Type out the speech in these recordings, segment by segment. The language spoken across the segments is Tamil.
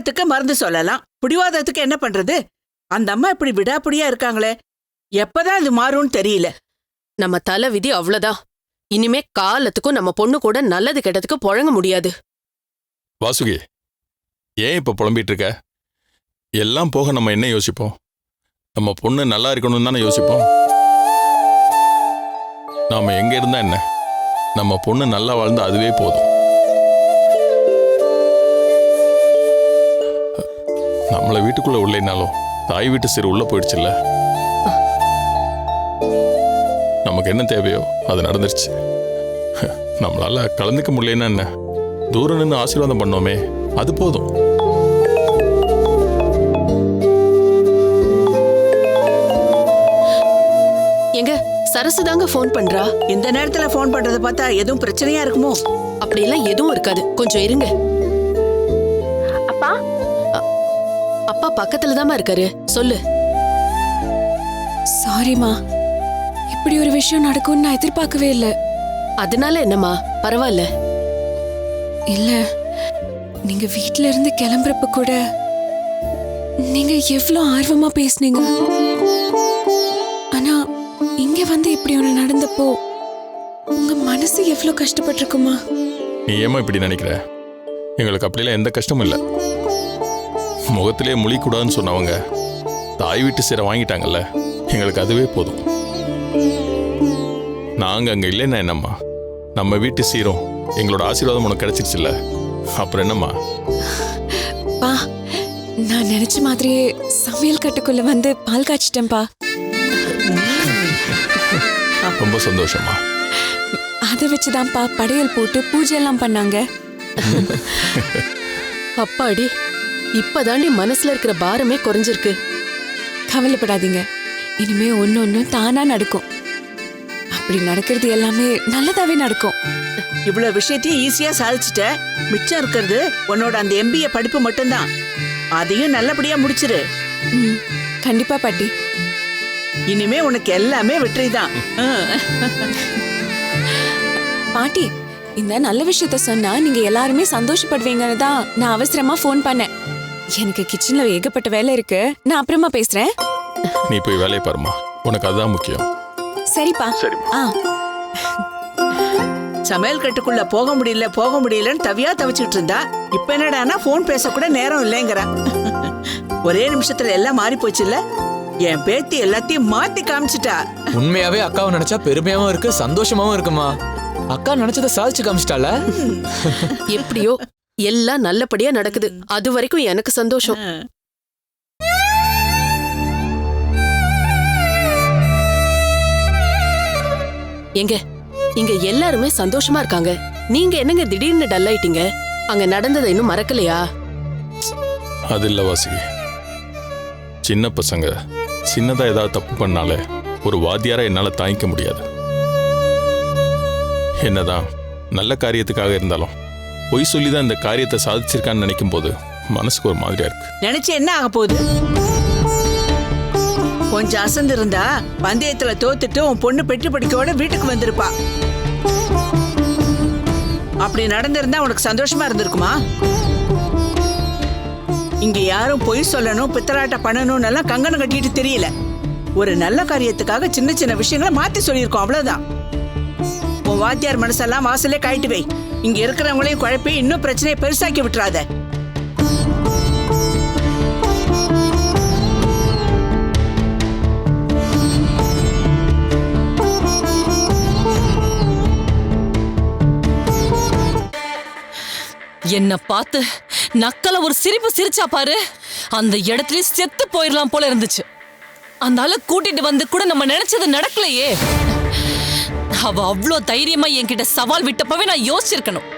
வாதத்துக்கு மருந்து சொல்லலாம். பிடிவாதத்துக்கு என்ன பண்றது? அந்த அம்மா இப்படி விடாப்பிடியா இருக்காங்களே. எப்பதான் இது மாறும்னு தெரியல. நம்ம தலை விதி அவ்வளவுதான். இனிமே காலத்துக்கும் நம்ம பொண்ணு கூட நல்லது கெட்டதுக்கு புழங்க முடியாது. வாசுகி ஏன் இப்ப புலம்பிட்டு இருக்க? எல்லாம் போக நம்ம என்ன யோசிப்போம்? நம்ம பொண்ணு நல்லா இருக்கணும்னு தானே யோசிப்போம்? நாம எங்க இருந்தா என்ன? நம்ம பொண்ணு நல்லா வாழ்ந்தா அதுவே போதும். நம்மள வீட்டுக்குள்ள உள்ளேனாலும் தாய் வீட்டு சிறு உள்ள போயிடுச்சுல்ல? நமக்கு என்ன தேவையோ அது நடந்துருச்சு. நம்மளால கலந்துக்க முடியலன்னா என்ன? தூரம் நின்று ஆசீர்வாதம் பண்ணோமே அது போதும். எங்க சரசு தாங்க ஃபோன் பண்றா? இந்த நேரத்துல ஃபோன் பண்றத பார்த்தா எதுவும் பிரச்சனையா இருக்குமோ? அப்படியெல்லாம் எதுவும் இருக்காது. கொஞ்சம் இருங்க. அப்பா பக்கத்துல தாமா இருக்காரு. சொல்லு. சாரிம்மா இப்படி ஒரு விஷயம் நடக்கும்னு நான் எதிர்பார்க்கவே இல்லை. அதனால என்னம்மா? பரவாயில்ல. இல்ல. நீங்க வீட்ல இருந்து கிளம்புறப்ப கூட நீங்க எவ்வளவு ஆர்வமா பேசுனீங்க. ஆனா இங்க வந்து இப்படி ஒண்ணு நடந்தப்போ உங்க மனசு எவ்வளவு கஷ்டப்பட்டிருக்குமா? நீ ஏமா இப்படி நினைக்கிற? எங்களுக்கு அப்படிலாம் எந்த கஷ்டமும் இல்லை. முகத்திலே முழிக்கூடாதுன்னு சொன்னவங்க தாய் வீட்டு சிறை வாங்கிட்டாங்கல்ல எங்களுக்கு அதுவே போதும். நாங்கள் அங்கே இல்லைன்னா என்னம்மா? நம்ம வீட்டு சீரும் எங்களோட ஆசீர்வாதம் உனக்கு கிடைச்சிருச்சுல்ல? அப்புறம் என்னம்மா? பா நான் நினைச்ச மாதிரியே சமையல் கட்டுக்குள்ள வந்து பால் காய்ச்சிட்டேன்பா. ரொம்ப சந்தோஷமா அதை வச்சுதான்ப்பா படையல் போட்டு பூஜை எல்லாம் பண்ணாங்க. அப்பாடி இப்பதாண்டி மனசுல இருக்கிற பாரமே குறைஞ்சிருக்கு. கவலைப்படாதீங்க. இனிமே ஒன்னு ஒன்னும் தானா நடக்கும். அப்படி நடக்கிறது எல்லாமே நல்லதாவே நடக்கும். இவ்வளவு விஷயத்தையும் ஈஸியா சாதிச்சுட்ட. மிச்சம் இருக்கிறது உன்னோட அந்த எம்பிஏ படிப்பு மட்டும்தான். அதையும் நல்லபடியா முடிச்சிரு. ம், கண்டிப்பா பாட்டி. இனிமே உனக்கு எல்லாமே வெற்றி தான் பாட்டி இந்த நல்ல விஷயத்த சொன்னா நீங்க எல்லாருமே சந்தோஷப்படுவீங்கன்னு தான் நான் அவசரமா ஃபோன் பண்ணேன். எனக்கு கிச்சன்ல ஏகப்பட்ட வேலை இருக்கு. நான் அப்புறமா பேசுறேன். நீ போய் வேலையை பாருமா உனக்கு அதுதான் முக்கியம். சரிப்பா. சரிம்மா. ஆ. சமையல் கட்டுக்குள்ள போக முடியல போக முடியலன்னு தவியா தவிச்சிட்டு இருந்தா இப்ப என்னடான்னா போன் பேச கூட நேரம் இல்லைங்கிறா. ஒரே நிமிஷத்துல எல்லாம் மாறி போச்சுல்ல? என் பேத்தி எல்லாத்தையும் மாத்தி காமிச்சிட்டா. உண்மையாவே அக்காவை நினைச்சா பெருமையாவும் இருக்கு சந்தோஷமாவும் இருக்குமா? அக்கா நினைச்சதை சாதிச்சு காமிச்சிட்டால எப்படியோ எல்லாம் நல்லபடியா நடக்குது. அது வரைக்கும் எனக்கு சந்தோஷம். எங்க இங்க எல்லாருமே சந்தோஷமா இருக்காங்க. நீங்க என்னங்க திடீர்னு டல் ஆயிட்டீங்க? அங்க நடந்ததை இன்னும் மறக்கலையா? அது இல்லை வாசுகி சின்ன பசங்க சின்னதா ஏதாவது தப்பு பண்ணாலே ஒரு வாத்தியாரா என்னால் தாங்கிக்க முடியாது. என்னதான் நல்ல காரியத்துக்காக இருந்தாலும் பொய் சொல்லி தான் இந்த காரியத்தை சாதிச்சிருக்கான்னு நினைக்கும் போது மனசுக்கு ஒரு மாதிரியா இருக்கு. நினைச்சு என்ன ஆக போகுது? கொஞ்சம் அசந்து இருந்தா பந்தயத்துல தோத்துட்டு உன் பொண்ணு பெற்று படிக்கோட வீட்டுக்கு வந்திருப்பா. அப்படி நடந்திருந்தா உனக்கு சந்தோஷமா இருந்திருக்குமா? இங்க யாரும் பொய் சொல்லணும் பித்தலாட்ட பண்ணணும்னு எல்லாம் கங்கணம் கட்டிட்டு தெரியல. ஒரு நல்ல காரியத்துக்காக சின்ன சின்ன விஷயங்களை மாத்தி சொல்லியிருக்கோம் அவ்வளவுதான். உன் வாத்தியார் மனசெல்லாம் வாசலே காயிட்டு வை. இங்க இருக்கிறவங்களையும் குழப்பி இன்னும் பிரச்சனையை பெருசாக்கி விட்டுறாத. என்ன பார்த்து நக்கல ஒரு சிரிப்பு சிரிச்சா பாரு. அந்த இடத்துல செத்து போயிடலாம் போல இருந்துச்சு. அந்த ஆளை கூட்டிட்டு வந்து கூட நம்ம நினைச்சது நடக்கலையே. அவ அவ்வளோ தைரியமா என்கிட்ட சவால் விட்டப்பவே நான் யோசிச்சிருக்கணும்.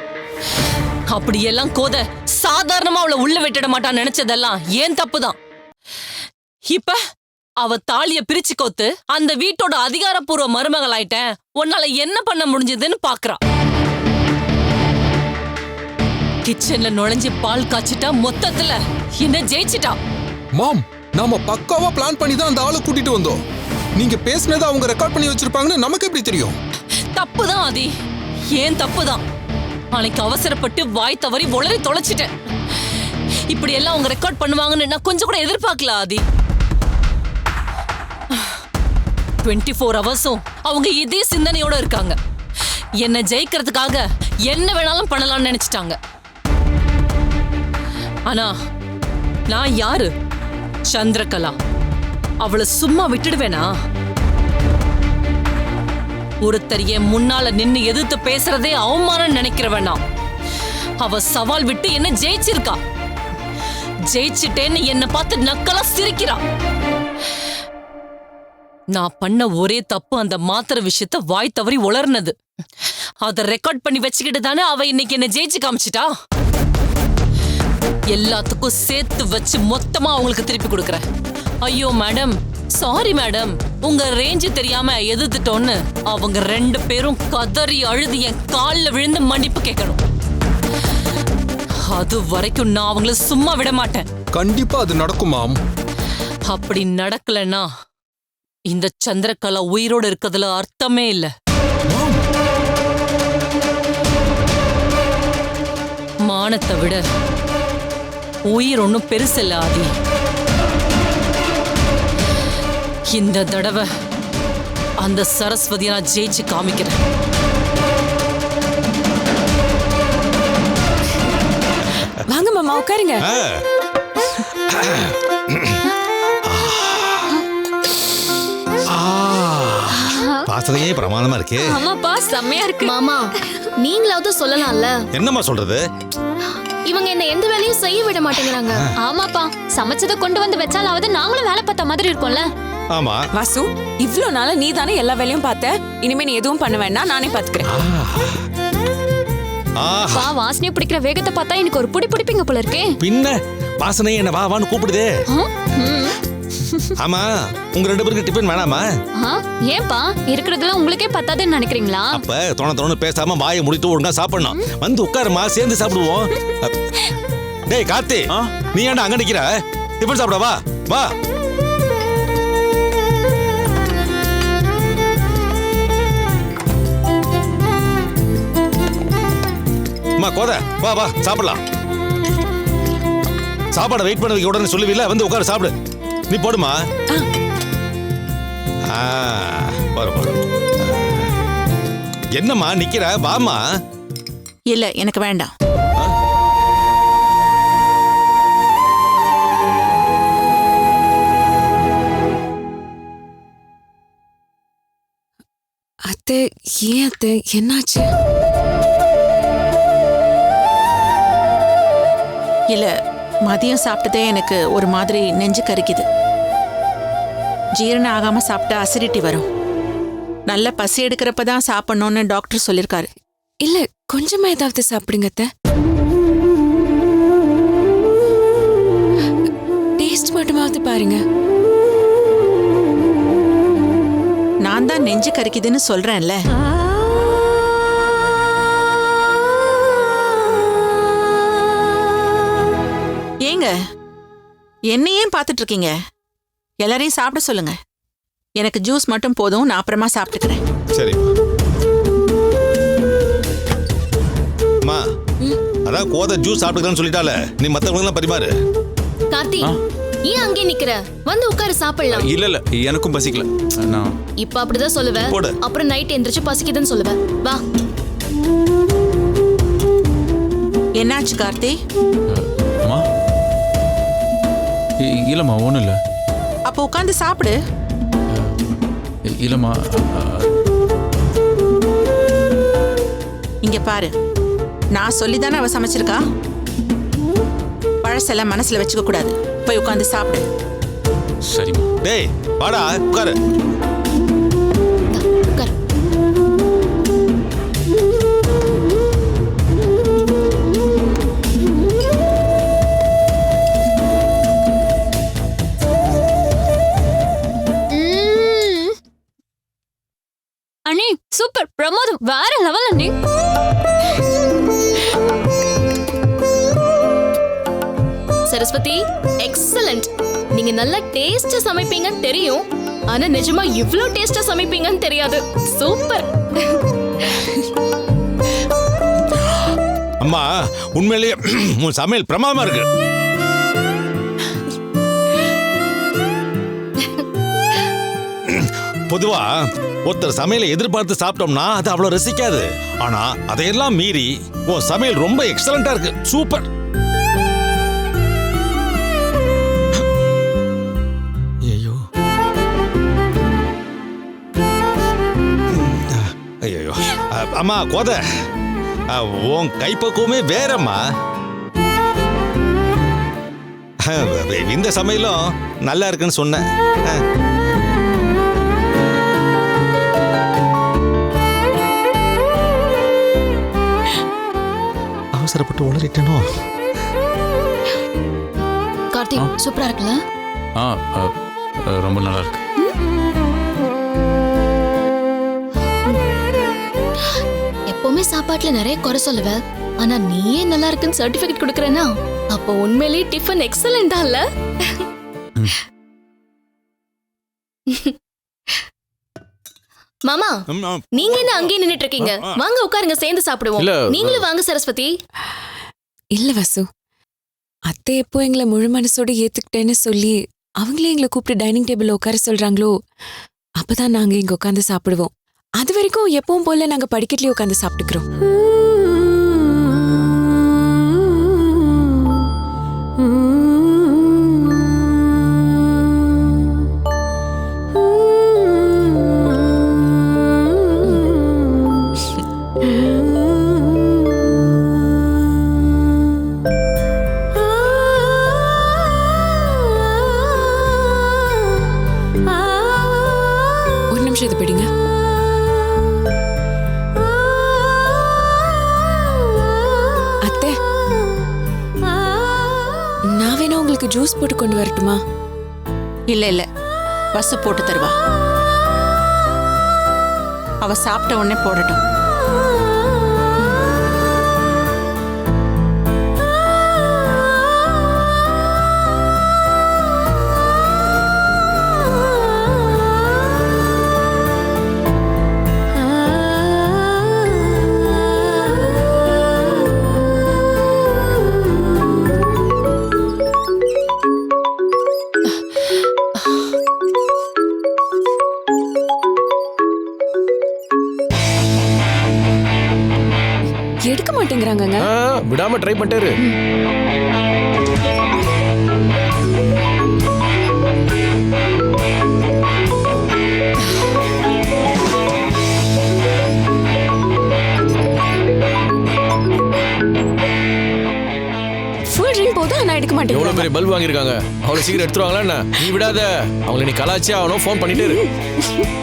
அப்படியெல்லாம் கோத சாதாரணமா அவளை உள்ள விட்டுட மாட்டான்னு நினைச்சதெல்லாம் ஏன் தப்புதான்? இப்ப அவ தாலிய பிரிச்சு கோத்து அந்த வீட்டோட அதிகாரப்பூர்வ மருமகள் ஆயிட்டேன் உன்னால என்ன பண்ண முடிஞ்சதுன்னு பாக்குறா. கிச்சன்ல நுழைஞ்சு பால் காய்ச்சிட்டா மொத்தத்துல என்ன ஜெயிச்சிட்டா. மாம் நாம பக்காவா பிளான் பண்ணி தான் அந்த ஆளை கூட்டிட்டு வந்தோம். நீங்க பேசுனதை அவங்க ரெக்கார்ட் பண்ணி வச்சிருப்பாங்கன்னு நமக்கு எப்படி தெரியும்? தப்புதான் ஆதி. ஏன் தப்புதான்? நாளைக்கு அவசரப்பட்டு வாய் தவறி உளறி தொலைச்சிட்டேன். இப்படி எல்லாம் அவங்க ரெக்கார்ட் பண்ணுவாங்கன்னு நான் கொஞ்சம் கூட எதிர்பார்க்கல ஆதி. டுவெண்ட்டி ஃபோர் ஹவர்ஸும் அவங்க இதே சிந்தனையோட இருக்காங்க. என்னை ஜெயிக்கிறதுக்காக என்ன வேணாலும் பண்ணலாம்னு நினைச்சிட்டாங்க. ஆனா நான் யாரு? சந்திரகலா. அவளை சும்மா விட்டுடுவேனா? ஒருத்தர் என் முன்னால நின்னு எதிர்த்து பேசுறதே அவமானம் நினைக்கிறவனா. அவ சவால் விட்டு என்ன ஜெயிச்சிருக்கா. ஜெயிச்சிட்டேன்னு என்ன பார்த்து நக்கலா சிரிக்கிறா. நான் பண்ண ஒரே தப்பு அந்த மாத்திர விஷயத்த வாய் தவறி உளர்னது. அத ரெக்கார்ட் பண்ணி வச்சுக்கிட்டு தானே அவ இன்னைக்கு என்ன ஜெயிச்சு காமிச்சிட்டா? எல்லாத்துக்கும் சேர்த்து வச்சு மொத்தமா அவங்களுக்கு திருப்பி கொடுக்குறேன். ஐயோ மேடம் சாரி மேடம் உங்க ரேஞ்சு தெரியாம எதிர்த்துட்டோன்னு அவங்க ரெண்டு பேரும் கதறி அழுது என் கால்ல விழுந்து மன்னிப்பு கேட்கணும் அது வரைக்கும் நான் அவங்கள சும்மா விட மாட்டேன். கண்டிப்பா அது நடக்கும் அப்படி நடக்கலன்னா இந்த சந்திரகலா உயிரோட இருக்கிறதுல அர்த்தமே இல்ல. மானத்தை விட உயிர் ஒன்றும் பெருசில்ல ஆதி. இந்த தடவை அந்த சரஸ்வதியை நான் ஜெயிச்சு காமிக்கிறேன். வாங்க மாமா உட்காருங்க. வாசனையே பிரமாதமா இருக்கு. ஆமாப்பா செம்மையா இருக்கு. மாமா நீங்களாவது சொல்லலாம்ல. என்னம்மா சொல்றது? இவங்க என்ன எந்த வேலையும் செய்ய விட மாட்டேங்கிறாங்க. ஆமாப்பா சமைச்சதை கொண்டு வந்து வச்சாலாவது நாங்களும் வேலை பார்த்த மாதிரி இருக்கும்ல. ஆமா. வாசு இவ்ளோ நாளா நீ தானே எல்லா வேலையும் பார்த்த? இனிமே நீ எதுவும் பண்ண வேண்டாம் நானே பாத்துக்கிறேன். பா வாசனையை பிடிக்கிற வேகத்தை பார்த்தா எனக்கு ஒரு புடி பிடிப்பீங்க போல இருக்கே. பின்ன வாசனை என்ன வா வான்னு கூப்பிடுதே. ஆமா உங்க ரெண்டு பேருக்கு டிஃபன் வேணாமா? ஏன்பா இருக்கிறதுல உங்களுக்கே பத்தாதுன்னு நினைக்கிறீங்களா? அப்ப தோண தோணு பேசாம வாயை முடிட்டு ஒழுங்கா சாப்பிடணும். வந்து உட்காருமா சேர்ந்து சாப்பிடுவோம். டேய் கார்த்தி நீ ஏன்டா அங்க நிக்கிற? டிஃபன் சாப்பிட வா வா. அம்மா கோத. வா வா சாப்பிடலாம். சாப்பாடை வெயிட் பண்ண வைக்க உடனே சொல்லுவீல வந்து உட்காரு சாப்பிடு. நீ போடுமா? என்னம்மா நிக்கிற? வாமா இல்ல எனக்கு வேண்டாம். அத்தை ஏன் அத்தை? என்னாச்சு? இல்ல மதியம் சாப்பிட்டதே எனக்கு ஒரு மாதிரி நெஞ்சு கரிக்குது. ஜீரணம் ஆகாம சாப்பிட்டா அசிடிட்டி வரும். நல்ல பசி எடுக்கிறப்ப தான் சாப்பிடணும்னு டாக்டர் சொல்லியிருக்காரு இல்ல கொஞ்சமா ஏதாவது சாப்பிடுங்க டேஸ்ட் மட்டுமாவது பாருங்க. நான் தான் நெஞ்சு கரிக்குதுன்னு சொல்றேன்ல. ஏங்க என்ன ஏன் பார்த்துட்டு இருக்கீங்க எல்லாரையும் சாப்பிட சொல்லுங்க. எனக்கு ஜூஸ் மட்டும் போதும் நான் அப்புறமா சாப்பிட்டுக்கிறேன். சரி. அம்மா அதான் கோத ஜூஸ் சாப்பிட்டுக்கிறேன்னு சொல்லிட்டால. நீ மத்தவங்களுக்குலாம் பரிமாறு. கார்த்தி ஏன் அங்கே நிக்கிற? வந்து உட்காரு சாப்பிடலாம். இல்ல இல்ல எனக்கும் பசிக்கல. நான் இப்ப அப்படிதான் சொல்லுவேன் போடு. அப்புறம் நைட் எந்திரிச்சு பசிக்குதுன்னு சொல்லுவேன் வா. என்னாச்சு கார்த்தி? அம்மா இல்லம்மா ஒன்றும் இல்லை அப்போ உட்காந்து சாப்பிடு. இல்லம்மா இங்க பாரு. நான் சொல்லிதானே அவ சமைச்சிருக்கா? பழசெல்லாம் மனசுல வச்சுக்க கூடாது போய் உட்காந்து சாப்பிடு. சரிம்மா. டேய் வாடா உட்காரு. அண்ணி சூப்பர். பிரமோதம். வேற லெவல் அண்ணி. சரஸ்வதி எக்ஸலண்ட் நீங்க நல்லா டேஸ்டா சமைப்பீங்கன்னு தெரியும். ஆனா நிஜமா இவ்ளோ டேஸ்டா சமைப்பீங்கன்னு தெரியாது. சூப்பர் அம்மா உண்மையிலேயே உன் சமையல் பிரமாதமா இருக்கு. பொதுவா ஒருத்தர் சமையலை எதிர்பார்த்து சாப்பிட்டோம்னா அது அவ்வளவு ரசிக்காது. ஆனா அதையெல்லாம் மீறி உன் சமையல் ரொம்ப எக்ஸலண்டா இருக்கு. சூப்பர். ஐயோ ஐயோ அம்மா கோத. உன் கைப்பக்குவமே வேறம்மா. இந்த சமையலும் நல்லா இருக்குன்னு சொன்னேன். அவசரப்பட்டு உளறிட்டனோ கார்த்திக் சூப்பரா இருக்குல்ல ஆ ரொம்ப நல்லா இருக்கு. எப்பவுமே சாப்பாட்டுல நிறைய குறை சொல்லுவ. ஆனா நீயே நல்லா இருக்குன்னு சர்டிபிகேட் கொடுக்கறேன்னா அப்போ உண்மையிலேயே டிஃபன் எக்ஸலண்டா இல்ல? மாமா. நீங்க என்ன அங்கேயே நின்னுட்டு இருக்கீங்க. வாங்க உட்காருங்க சேர்ந்து சாப்பிடுவோம் நீங்களும் வாங்க சரஸ்வதி இல்ல வசு அத்தை எப்போ எங்களை முழு மனசோட ஏத்துக்கிட்டேன்னு சொல்லி அவங்களே எங்களை கூப்பிட்டு டைனிங் டேபிள்ல உட்கார சொல்றாங்களோ அப்பதான் நாங்க இங்க உட்காந்து சாப்பிடுவோம் அது வரைக்கும் எப்பவும் போல நாங்க படிக்கட்டுலயே உட்காந்து சாப்பிட்டுக்கிறோம் சாப்பிட்ட உடனே போடட்டும். ட்ரை பண்ணிட்டாரு எடுக்க எவ்வளவு மாட்டேங்கிறாங்க பெரிய பல்ப் வாங்கியிருக்காங்க? அவ்வளவு சீக்கிரம் எடுத்துருவாங்களா என்ன? நீ விடாத. அவங்களை நீ கலாச்சே ஆகணும். ஃபோன் பண்ணிட்டே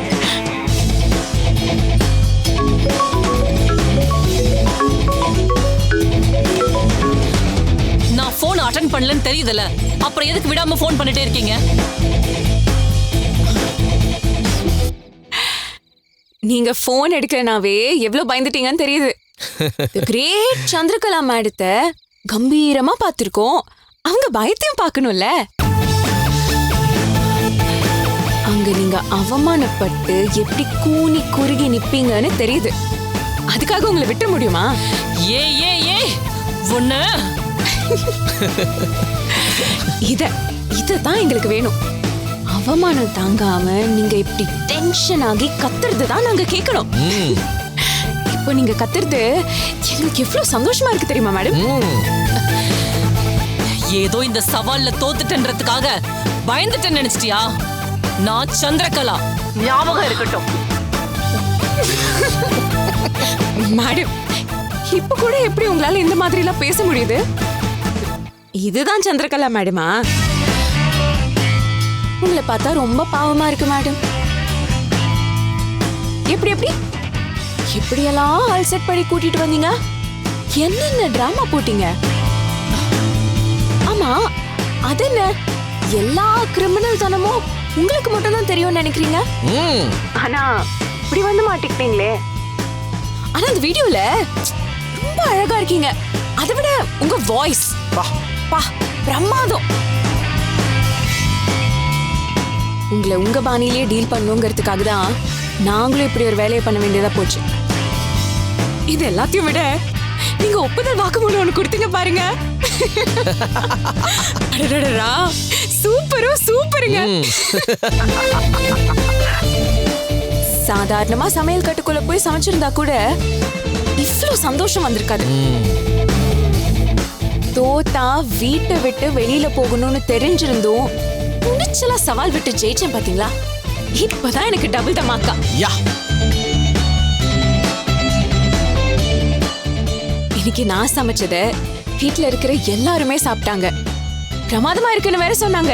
அட்டன் பண்ணலன்னு தெரியுதுல. அப்புறம் எதுக்கு விடாம ஃபோன் பண்ணிட்டே இருக்கீங்க? நீங்க ஃபோன் எடுக்கலனாவே எவ்வளவு பயந்துட்டீங்கன்னு தெரியுது. கிரேட் சந்திரகலா மேடத்தை கம்பீரமா பார்த்திருக்கோம். அவங்க பயத்தையும் பார்க்கணும்ல. அங்க நீங்க அவமானப்பட்டு எப்படி கூனி குறுகி நிப்பீங்கன்னு தெரியுது. அதுக்காக உங்களை விட்டுற முடியுமா? ஏ ஏ ஏ ஒண்ணு. இத இததான் எங்களுக்கு வேணும். அவமானம் தாங்காம நீங்க இப்படி டென்ஷன் ஆகி கத்துறது தான் நாங்க கேட்கணும் இப்போ நீங்க கத்துறது எங்களுக்கு எவ்வளவு சந்தோஷமா இருக்கு தெரியுமா மேடம். ஏதோ இந்த சவால்ல தோத்துட்டேன்றதுக்காக பயந்துட்டேன்னு நினைச்சிட்டியா? நான் சந்திரகலா. ஞாபகம் இருக்கட்டும். மேடம் இப்ப கூட எப்படி உங்களால இந்த மாதிரி எல்லாம் பேச முடியுது? இதுதான் சந்திரகலா மேடமா? உங்களை பார்த்தா ரொம்ப பாவமா இருக்கு மேடம். எப்படி எப்படி? எப்படியெல்லாம் ஆல் செட் பண்ணி கூட்டிட்டு வந்தீங்க? என்னென்ன டிராமா போட்டீங்க? ஆமா அது என்ன? எல்லா கிரிமினல் தனமும் உங்களுக்கு மட்டும் தான் தெரியும்னு நினைக்கிறீங்க? ம். ஆனா இப்படி வந்து மாட்டிக்கிட்டீங்களே. ஆனா அந்த வீடியோல ரொம்ப அழகா இருக்கீங்க. அதை விட உங்க வாய்ஸ் பா பா பிரமாதம். உங்களை உங்க பாணியிலே டீல் பண்ணுங்கிறதுக்காக தான் நாங்களும் இப்படி ஒரு வேலையை பண்ண வேண்டியதா போச்சு. இது எல்லாத்தையும் விட நீங்க ஒப்புதல் வாக்குமூலம் ஒண்ணு கொடுத்தீங்க பாருங்க. சூப்பரோ சூப்பருங்க. சாதாரணமா சமையல் கட்டுக்குள்ள போய் சமைச்சிருந்தா கூட இவ்ளோ சந்தோஷம் வந்திருக்காது. தோத்தா வீட்டை விட்டு வெளியில போகணும்னு தெரிஞ்சிருந்தும் துணிச்சலா சவால் விட்டு ஜெயிச்சேன் பாத்தீங்களா? இப்பதான் எனக்கு டபுள் தமாக்கா யா. இன்னைக்கு நான் சமைச்சத வீட்ல இருக்கிற எல்லாருமே சாப்பிட்டாங்க. பிரமாதமா இருக்குன்னு வேற சொன்னாங்க.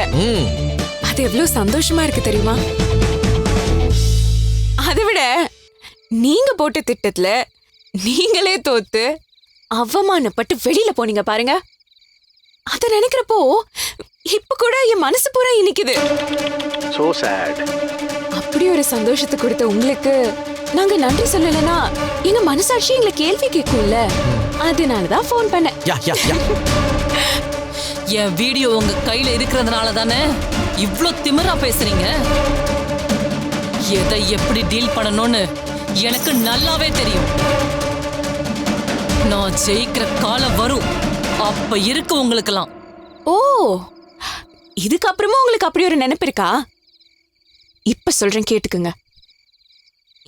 அது எவ்வளவு சந்தோஷமா இருக்கு தெரியுமா? அதை விட நீங்க போட்ட திட்டத்துல நீங்களே தோத்து அவமானப்பட்டு வெளியில போனீங்க பாருங்க. அத நினைக்கிறப்போ இப்ப கூட என் மனசு பூரா இனிக்குது. சோ சேட் அப்படி ஒரு சந்தோஷத்தை கொடுத்த உங்களுக்கு நாங்க நன்றி சொல்லலைன்னா எங்க மனசாட்சி எங்களை கேள்வி கேட்கும்ல? அதனாலதான் ஃபோன் பண்ணேன் யா யா யா. என் வீடியோ உங்க கையில இருக்கிறதுனால தானே இவ்ளோ திமிரா பேசுறீங்க? எதை எப்படி டீல் பண்ணணும்னு எனக்கு நல்லாவே தெரியும். நான் ஜெயிக்கிற காலம் வரும். அப்ப இருக்கு உங்களுக்கெல்லாம். ஓ இதுக்கப்புறமும் உங்களுக்கு அப்படி ஒரு நினைப்பு இருக்கா? இப்ப சொல்றேன் கேட்டுக்குங்க.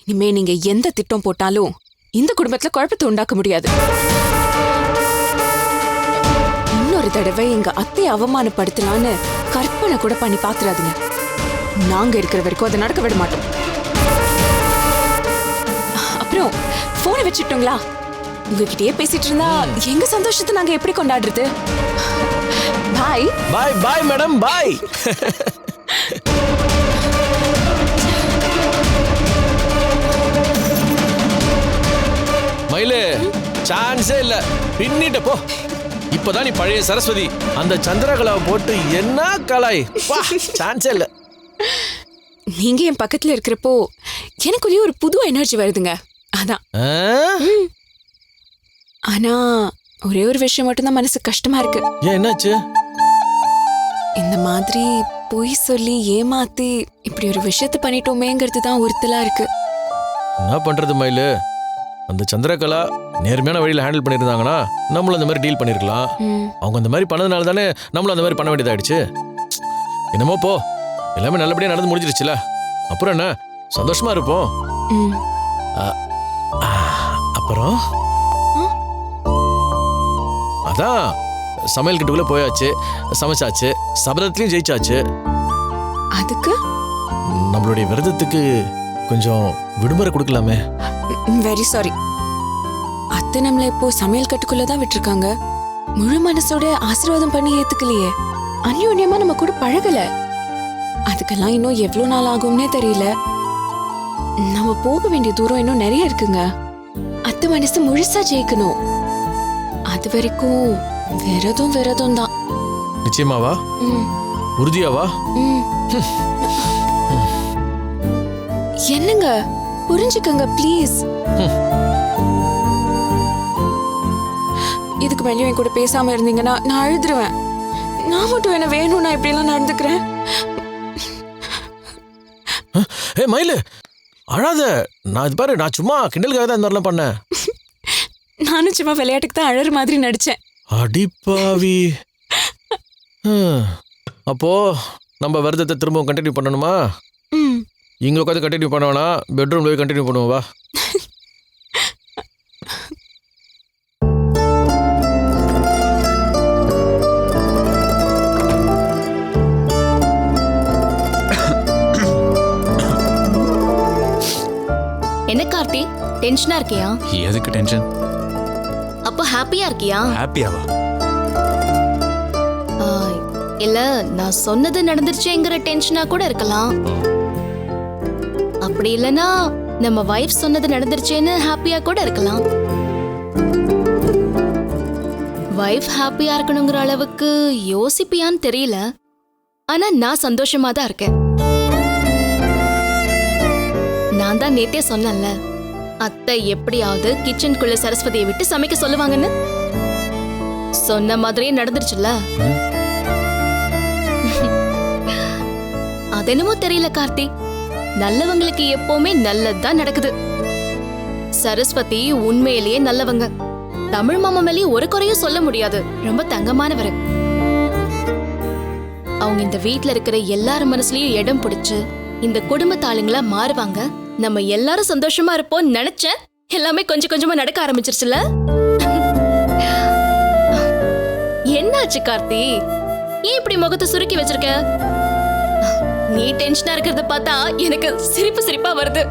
இனிமே நீங்க எந்த திட்டம் போட்டாலும் இந்த குடும்பத்துல குழப்பத்தை உண்டாக்க முடியாது. இன்னொரு தடவை எங்க அத்தையை அவமானப்படுத்தலான்னு கற்பனை கூட பண்ணி பாத்துறாதீங்க. நாங்க இருக்கிற வரைக்கும் அதை நடக்க விட மாட்டோம். அப்புறம் போனை வச்சுட்டோங்களா உங்ககிட்டயே பேசிட்டு இருந்தா எங்க சந்தோஷத்தை நாங்க எப்படி கொண்டாடுறது? பாய் பாய் பாய் மேடம் பாய் மயிலு சான்ஸே இல்ல. பின்னிட்ட போ. இப்பதான் நீ பழைய சரஸ்வதி. அந்த சந்திரகலாவை போட்டு என்ன கலாய் சான்ஸே இல்ல. நீங்க என் பக்கத்துல இருக்கிறப்போ எனக்குள்ளேயே ஒரு புது எனர்ஜி வருதுங்க. அதான்? ஆனா ஒரே ஒரு விஷயம் மட்டும்தான் மனசு கஷ்டமா இருக்கு. ஏன் என்னாச்சு? இந்த மாதிரி பொய் சொல்லி ஏமாத்தி இப்படி ஒரு விஷயத்த பண்ணிட்டோமேங்கிறது தான் உறுத்தலா இருக்கு. என்ன பண்றது மயிலு? அந்த சந்திரகலா நேர்மையான வழியில ஹேண்டில் பண்ணியிருந்தாங்கன்னா நம்மளும் அந்த மாதிரி டீல் பண்ணிருக்கலாம். ம், அவங்க அந்த மாதிரி பண்ணதுனால தானே நம்மளும் அந்த மாதிரி பண்ண வேண்டியதாயிடுச்சு. என்னமோ போ எல்லாமே நல்லபடியா நடந்து முடிஞ்சிருச்சுல. அப்புறம் என்ன? சந்தோஷமா இருப்போம். ம். அப்புறம்? அதான் சமையல் கிட்டுக்குள்ள போயாச்சு சமைச்சாச்சு சபதத்திலையும் ஜெயிச்சாச்சு. அதுக்கு? நம்மளுடைய விரதத்துக்கு கொஞ்சம் விடுமுறை கொடுக்கலாமே. வெரி சாரி அத்தை நம்மள இப்போ சமையல் கட்டுக்குள்ள தான் விட்டுருக்காங்க. முழு மனசோட ஆசீர்வாதம் பண்ணி ஏத்துக்கலையே. அந்யோன்யமா நம்ம கூட பழகல. அதுக்கெல்லாம் இன்னும் எவ்வளவு நாள் ஆகும்னே தெரியல. நம்ம போக வேண்டிய தூரம் இன்னும் நிறைய இருக்குங்க. அத்தை மனசு முழுசா ஜெயிக்கணும். அது வரைக்கும் விரதம் விரதம் தான். நிச்சயமாவா? ம், உறுதியாவா? ம். என்னங்க? புரிஞ்சுக்கங்க ப்ளீஸ். இதுக்கு மேலேயும் என் கூட பேசாம இருந்தீங்கன்னா நான் அழுதுருவேன். நான் மட்டும் என்ன வேணும் நான் இப்படி எல்லாம் நடந்துக்கிறேன் ஏ மயிலு! அழாத! நான் இது பாரு நான் சும்மா கிண்டலுக்காக தான் இந்த மாதிரிலாம் பண்ணேன். நானும் சும்மா விளையாட்டுக்கு தான் அழற மாதிரி நடிச்சேன். அடிப்பாவி. அப்போ நம்ம விரதத்தை திரும்பவும் கண்டினியூ பண்ணணுமா? ம். இங்க உட்காந்து கண்டினியூ பண்ண வேணாம் பெட்ரூம்ல போய் கண்டினியூ பண்ணுவோம் வா. என்ன கார்த்தி? டென்ஷனா இருக்கியா? எதுக்கு டென்ஷன் அப்போ ஹாப்பியா இருக்கியா? ஹாப்பியாவா இல்ல நான் சொன்னது நடந்துருச்சேங்கிற டென்ஷனா கூட இருக்கலாம். அப்படி இல்லனா நம்ம வைஃப் சொன்னது நடந்துருச்சேன்னு ஹாப்பியா கூட இருக்கலாம். வைஃப் ஹாப்பியா இருக்கணுங்கிற அளவுக்கு யோசிப்பியான்னு தெரியல. ஆனா நான் சந்தோஷமா தான் இருக்கேன். நான் தான் நேத்தே சொன்னேன்ல. அத்தை எப்படியாவது கிச்சனுக்குள்ள சரஸ்வதியை விட்டு சமைக்க சொல்லுவாங்கன்னு. சொன்ன மாதிரியே நடந்துருச்சுல்ல? அதென்னமோ தெரியல கார்த்தி. நல்லவங்களுக்கு எப்பவுமே நல்லதுதான் நடக்குது. சரஸ்வதி உண்மையிலேயே நல்லவங்க. தமிழ் மாமா மேலேயும் ஒரு குறையும் சொல்ல முடியாது. ரொம்ப தங்கமானவர். அவங்க இந்த வீட்ல இருக்கிற எல்லார் மனசுலயும் இடம் பிடிச்சு இந்த குடும்பத்தாளுங்களா மாறுவாங்க. நம்ம எல்லாரும் சந்தோஷமா இருப்போம் நினைச்சேன் எல்லாமே கொஞ்சம் கொஞ்சமா நடக்க ஆரம்பிச்சிருச்சுல? என்னாச்சு கார்த்தி? ஏன் இப்படி முகத்தை சுருக்கி வச்சிருக்க? நீ டென்ஷனா இருக்கிறத பார்த்தா எனக்கு சிரிப்பு சிரிப்பா வருது.